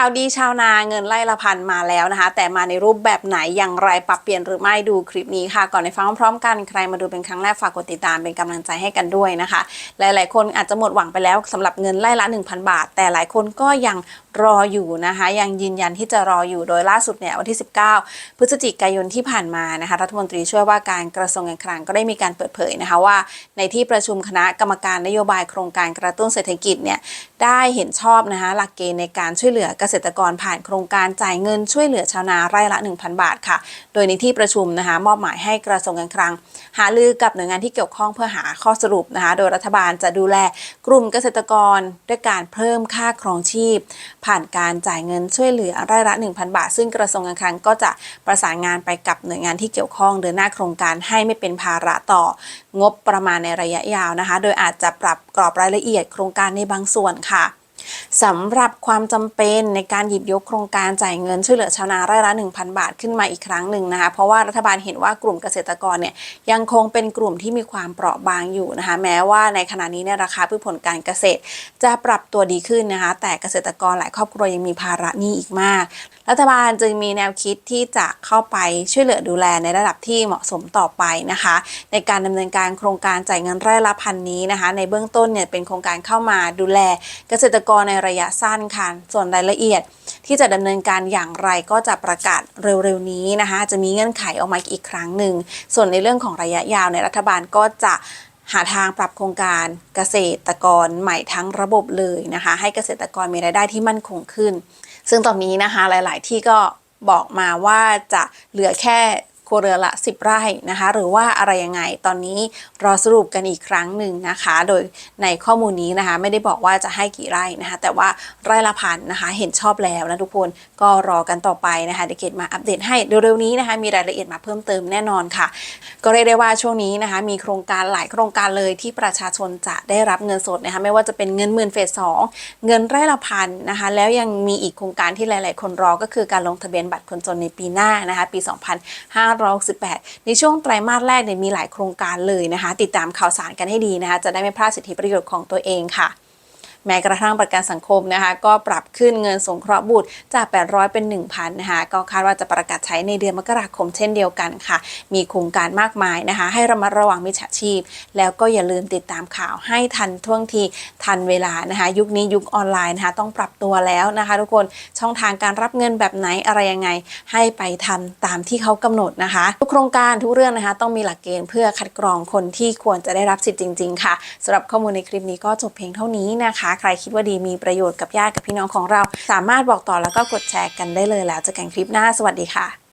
ข่าวดีชาวนาเงินไล่ละพันมาแล้วนะคะ แต่มาในรูปแบบไหนอย่างไรปรับเปลี่ยนหรือไม่ดูคลิปนี้ค่ะ ก่อนในฟังพร้อมกัน ใครมาดูเป็นครั้งแรกฝากกดติดตามเป็นกำลังใจให้กันด้วยนะคะ หลาย ๆ คนอาจจะหมดหวังไปแล้วสำหรับเงินไล่ละ 1,000 บาท แต่หลายคนก็ยังรออยู่นะคะ ยังยืนยันที่จะรออยู่โดยล่าสุดเนี่ยวันที่ 19 พฤศจิกายนที่ผ่านมานะคะรัฐมนตรีช่วยว่าการกระทรวงการคลังก็ได้มีการเปิดเผยนะคะว่า ในที่ประชุมคณะกรรมการนโยบายโครงการกระตุ้นเศรษฐกิจเนี่ยได้เห็นชอบนะคะหลักเกณฑ์ในการช่วยเหลือเกษตรกรผ่านโครงการจ่ายเงินช่วยเหลือชาวนาไร่ละ 1,000 บาทค่ะ โดยในที่ประชุมนะคะมอบหมายให้กระทรวงการคลัง หารือกับหน่วยงานที่เกี่ยวข้องเพื่อหาข้อสรุปนะคะ โดยรัฐบาลจะดูแลกลุ่มเกษตรกรด้วยการเพิ่มค่าครองชีพ ผ่านการจ่ายเงินช่วยเหลือไร่ละ 1,000 บาท ซึ่งกระทรวงการคลังก็จะประสานงานไปกับหน่วยงานที่เกี่ยวข้องเดินหน้าโครงการให้ไม่เป็นภาระต่องบประมาณในระยะยาวนะคะ โดยอาจจะปรับกรอบรายละเอียดโครงการในบางส่วนค่ะ สำหรับความจำเป็นในการหยิบยกโครงการจ่ายเงินช่วยเหลือชาวนาไร่ละ 1,000 บาทขึ้นมาอีกครั้งหนึ่งนะคะเพราะว่ารัฐบาลเห็นว่ากลุ่มเกษตรกรเนี่ยยังคงเป็นกลุ่มที่มีความเปราะบางอยู่นะคะแม้ว่าในขณะนี้เนี่ยราคาพืชผลการเกษตร จะปรับตัวดีขึ้นนะคะแต่เกษตรกรหลายครอบครัวยังมีภาระหนี้อีกมาก รัฐบาลจึงมีแนวคิดที่จะเข้าไปช่วยเหลือดูแลในระดับที่เหมาะสมต่อไปนะคะ ในการดำเนินการโครงการจ่ายเงินไร่ละพันนี้นะคะ ในเบื้องต้นเนี่ยเป็นโครงการเข้ามาดูแลเกษตรกรในระยะสั้นค่ะ ส่วนรายละเอียดที่จะดำเนินการอย่างไรก็จะประกาศเร็วๆนี้นะคะ จะมีเงื่อนไขออกมาอีกครั้งหนึ่ง ส่วนในเรื่องของระยะยาวในรัฐบาลก็จะหาทางปรับโครงการเกษตรกรใหม่ทั้งระบบเลยนะคะ ให้เกษตรกรมีรายได้ที่มั่นคงขึ้น ซึ่งตอนนี้นะคะหลาย ๆ ที่ก็บอกมาว่าจะเหลือแค่ ครัวเรือนละ 10 ไร่นะคะ หรือว่าอะไรยังไงตอนนี้รอสรุปกันอีกครั้งหนึ่งนะคะ โดยในข้อมูลนี้นะคะ ไม่ได้บอกว่าจะให้กี่ไร่นะคะ แต่ว่าไร่ละพันนะคะ เห็นชอบแล้วนะทุกคนก็รอกันต่อไปนะคะเดี๋ยวเกดมาอัปเดตให้เร็วๆนี้นะคะ มีรายละเอียดมาเพิ่มเติมแน่นอนค่ะ ก็เรียกได้ว่าช่วงนี้นะคะ มีโครงการหลายโครงการเลยที่ประชาชนจะได้รับเงินสดนะคะไม่ว่าจะเป็นเงินหมื่นเฟสสองเงินไร่ละพันนะคะ แล้วยังมีอีกโครงการที่หลาย ๆ คนรอก็คือการลงทะเบียนบัตรคนจนในปีหน้านะคะ ปี2568 ในช่วงไตรมาสแรกเนี่ยมีหลายโครงการเลยนะคะ ติดตามข่าวสารกันให้ดีนะคะ จะได้ไม่พลาดสิทธิประโยชน์ของตัวเองค่ะ แม้กระทั่งประกันสังคมนะคะ ก็ปรับขึ้นเงินสงเคราะห์บุตรจาก 800 เป็น 1,000นะคะก็คาดว่าจะประกาศใช้ในเดือนมกราคมเช่นเดียวกันค่ะ มีโครงการมากมายนะคะ ให้ระมัดระวังมิจฉาชีพ แล้วก็อย่าลืมติดตามข่าวให้ทันท่วงทีทันเวลานะคะ ยุคนี้ยุคออนไลน์นะคะต้องปรับตัวแล้วนะคะ ทุกคนช่องทางการรับเงินแบบไหนอะไรยังไง ให้ไปทำตามที่เขากำหนดนะคะ ทุกโครงการทุกเรื่องนะคะ ต้องมีหลักเกณฑ์เพื่อคัดกรองคนที่ควรจะได้รับสิทธิ์จริง ๆ ค่ะสำหรับข้อมูลในคลิปนี้ก็จบเพียงเท่านี้นะคะใครคิดว่าดีมีประโยชน์กับญาติกับพี่น้องของเรา สามารถบอกต่อแล้วก็กดแชร์กันได้เลยแล้วเจอกันคลิปหน้าสวัสดีค่ะ